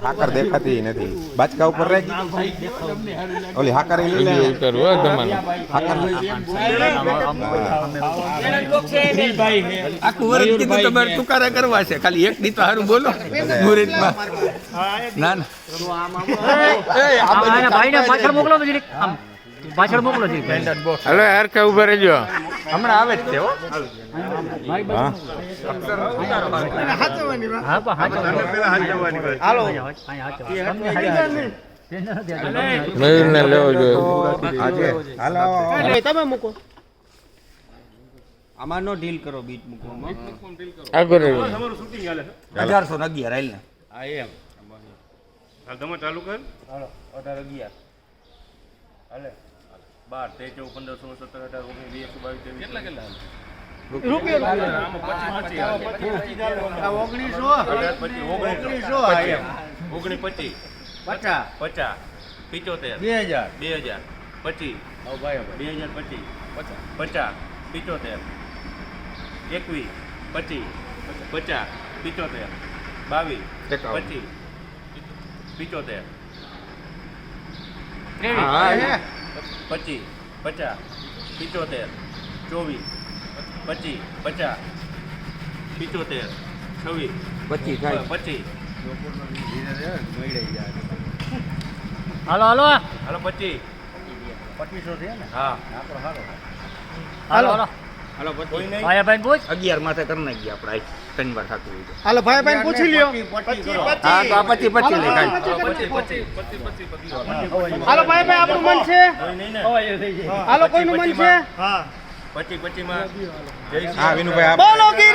હાકર દેખાતી નથી. બાચકા ઉપર રહે ઓલી હાકર લઈ લે. ઉતરવું તમારે. હાકર. આખું વર્ષ કીધું તમારે તુકારા કરવા છે. ખાલી એક દી તો સારું બોલો. મુહૂર્તમાં. ના ના. ભાઈને પાછળ મોકલો તો જરીક. આમ પાછળ મોકલો જરીક. હલો કે ઊભા રહેજો. હમણાં આવે જ છે લઈને હા. હા પણ હાચો હાલો. મયુરને લેવો જોઈએ. આજે. હાલો આમાં નો ડીલ કરો બીટ મૂકવામાં. આગળ રહેજો અઢારસો ને અગિયાર હાલ ને. હા એમ. તમે ચાલુ કર. અઢાર અગિયાર. હાલે. બાર તેર ચૌદ પંદર સોળ સત્તર અઢાર ઓગણીસ વીસ એકસો બાવીસ ત્રેવીસ કેટલા કેટલા ઓગણીસ પચીસ પચાસ પચાસ પિચોતેર. બે હજાર. બે હજાર પચીસ. બે હજાર પચીસ. પચાસ. પિચોતેર. એકવીસ પચીસ. પચાસ પિચોતેર. બાવીસ પચીસ પિચોતેર. પચીસ પચાસ પિચોતેર ચોવીસ પચીસ પચાસ પિચોતેર છવ્વીસ પચીસ પચીસ હાલો હાલો. હાલો પચીસ પચીસો છે ને? હા. હાલો. હાલો હાલો. ભાઈ પૂછ. માથે કરી નાખીએ આપણે. આજ ત્રણ વાર થતું હોય હાલો ભાઈ ભાઈ પૂછી લ્યો. હા તો આ પછી પચી લઈ કાઢ પચીસ પચીસ પચીસ પચીસ પચીસ હાલો ભાઈ ભાઈ આપણું મન છે? કોઈ નહીં ને. હાલો કોઈનું મન છે? પચીસ પચીસમાં હા. વિનુભાઈ બોલો કે